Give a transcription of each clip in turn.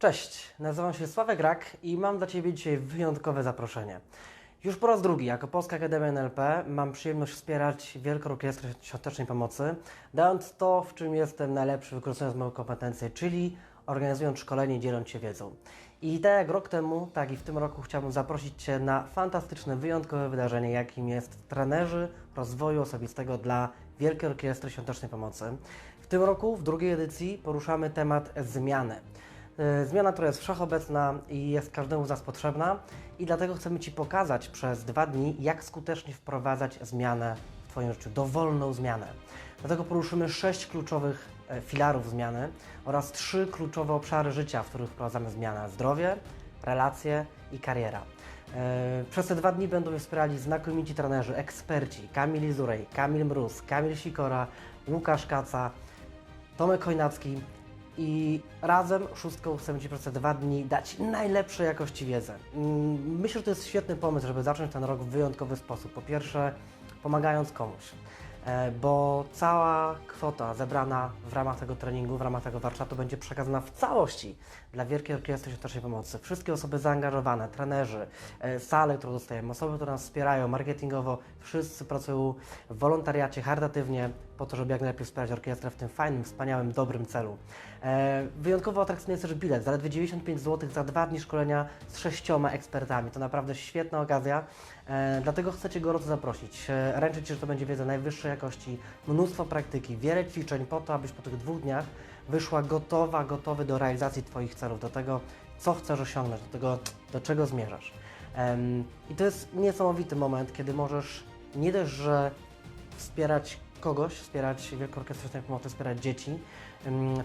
Cześć, nazywam się Sławek Rak i mam dla Ciebie dzisiaj wyjątkowe zaproszenie. Już po raz drugi, jako Polska Akademia NLP, mam przyjemność wspierać Wielką Orkiestrę Świątecznej Pomocy, dając to, w czym jestem najlepszy, wykorzystując moje kompetencje, czyli organizując szkolenie i dzieląc się wiedzą. I tak jak rok temu, tak i w tym roku chciałbym zaprosić Cię na fantastyczne, wyjątkowe wydarzenie, jakim jest trenerzy rozwoju osobistego dla Wielkiej Orkiestry Świątecznej Pomocy. W tym roku, w drugiej edycji, poruszamy temat zmiany. E, Zmiana, która jest wszechobecna i jest każdemu z nas potrzebna i dlatego chcemy Ci pokazać przez dwa dni, jak skutecznie wprowadzać zmianę w Twoim życiu, dowolną zmianę. Dlatego poruszymy sześć kluczowych e, filarów zmiany oraz trzy kluczowe obszary życia, w których wprowadzamy zmianę. Zdrowie, relacje i kariera. E, Przez te dwa dni będą wspierali znakomici trenerzy, eksperci Kamil Izurej, Kamil Mróz, Kamil Sikora, Łukasz Kaca, Tomek Chojnacki i razem szóstką chcemy Ci przez te dwa dni dać najlepszej jakości wiedzę. Mm, Myślę, że to jest świetny pomysł, żeby zacząć ten rok w wyjątkowy sposób. Po pierwsze, pomagając komuś, e, bo cała kwota zebrana w ramach tego treningu, w ramach tego warsztatu będzie przekazana w całości dla Wielkiej Orkiestry Świątecznej Pomocy. Wszystkie osoby zaangażowane, trenerzy, e, sale, które dostajemy, osoby, które nas wspierają marketingowo, wszyscy pracują w wolontariacie, charytatywnie, po to, żeby jak najlepiej wspierać orkiestrę w tym fajnym, wspaniałym, dobrym celu. E, wyjątkowo atrakcyjny jest też bilet, zaledwie 95 zł za dwa dni szkolenia z sześcioma ekspertami. To naprawdę świetna okazja, e, dlatego chcę Cię gorąco zaprosić. E, ręczę Ci, że to będzie wiedza najwyższej jakości, mnóstwo praktyki, wiele ćwiczeń po to, abyś po tych dwóch dniach wyszła gotowa, gotowy do realizacji Twoich celów, do tego, co chcesz osiągnąć, do tego, do czego zmierzasz. I to jest niesamowity moment, kiedy możesz nie dość, że wspierać kogoś, wspierać Wielką Orkiestrę Świątecznej Pomocy, wspierać dzieci,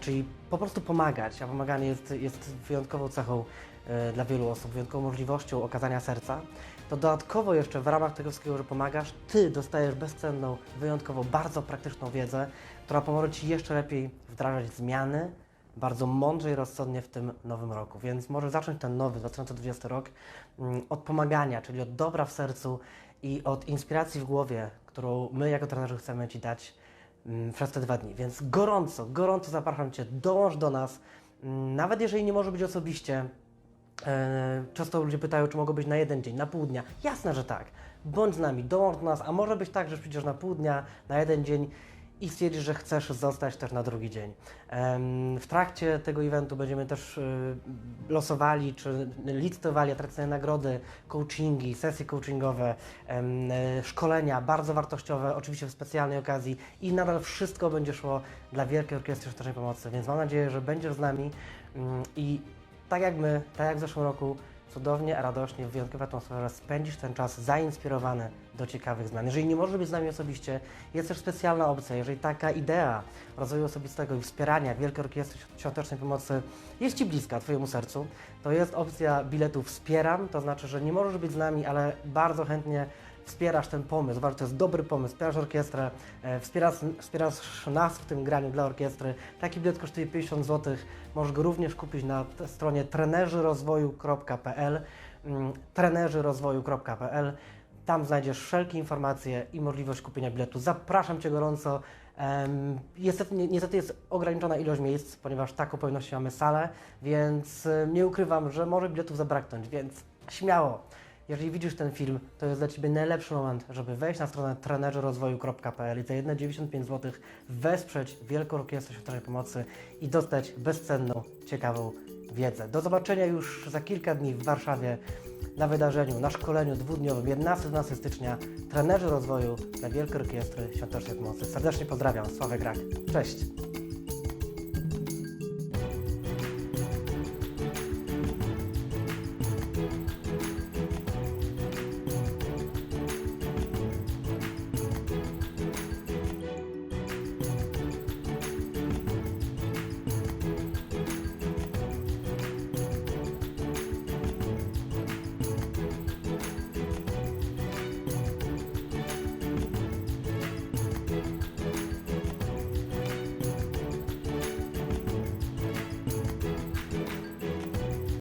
czyli po prostu pomagać, a pomaganie jest, jest wyjątkową cechą e, dla wielu osób, wyjątkową możliwością okazania serca, to dodatkowo jeszcze w ramach tego wszystkiego, że pomagasz, Ty dostajesz bezcenną, wyjątkowo bardzo praktyczną wiedzę, która pomoże Ci jeszcze lepiej wdrażać zmiany, bardzo mądrze i rozsądnie w tym nowym roku. Więc może zacząć ten nowy 2020 rok mm, od pomagania, czyli od dobra w sercu i od inspiracji w głowie, którą my jako trenerzy chcemy Ci dać mm, przez te dwa dni. Więc gorąco, gorąco zapraszam Cię, dołącz do nas. Mm, Nawet jeżeli nie może być osobiście, E, Często ludzie pytają, czy mogą być na jeden dzień, na pół dnia. Jasne, że tak. Bądź z nami, dołącz do nas, a może być tak, że przyjdziesz na pół dnia, na jeden dzień i stwierdzisz, że chcesz zostać też na drugi dzień. W trakcie tego eventu będziemy też y, losowali czy licytowali atrakcyjne nagrody, coachingi, sesje coachingowe, szkolenia bardzo wartościowe, oczywiście w specjalnej okazji i nadal wszystko będzie szło dla Wielkiej Orkiestry Świątecznej Pomocy, więc mam nadzieję, że będziesz z nami mm, i tak jak my, tak jak w zeszłym roku, cudownie, radośnie, w wyjątkowej atmosferze spędzisz ten czas zainspirowany do ciekawych zmian. Jeżeli nie możesz być z nami osobiście, jest też specjalna opcja. Jeżeli taka idea rozwoju osobistego i wspierania Wielkiej Orkiestry Świątecznej Pomocy jest Ci bliska, Twojemu sercu, to jest opcja biletu Wspieram, to znaczy, że nie możesz być z nami, ale bardzo chętnie wspierasz ten pomysł, uważasz, to jest dobry pomysł, wspierasz orkiestrę, e, wspierasz, wspierasz nas w tym graniu dla orkiestry. Taki bilet kosztuje 50 zł. Możesz go również kupić na stronie trenerzyrozwoju.pl mm, trenerzyrozwoju.pl Tam znajdziesz wszelkie informacje i możliwość kupienia biletu. Zapraszam Cię gorąco. Niestety, ni- niestety jest ograniczona ilość miejsc, ponieważ taką pewność mamy salę, więc nie ukrywam, że może biletów zabraknąć, więc śmiało. Jeżeli widzisz ten film, to jest dla Ciebie najlepszy moment, żeby wejść na stronę trenerzerozwoju.pl i za jedne 95 zł wesprzeć Wielką Orkiestrę Świątecznej Pomocy i dostać bezcenną, ciekawą wiedzę. Do zobaczenia już za kilka dni w Warszawie na wydarzeniu, na szkoleniu dwudniowym 11-12 stycznia trenerzy rozwoju dla Wielkiej Orkiestry Świątecznej Pomocy. Serdecznie pozdrawiam, Sławek Grak. Cześć!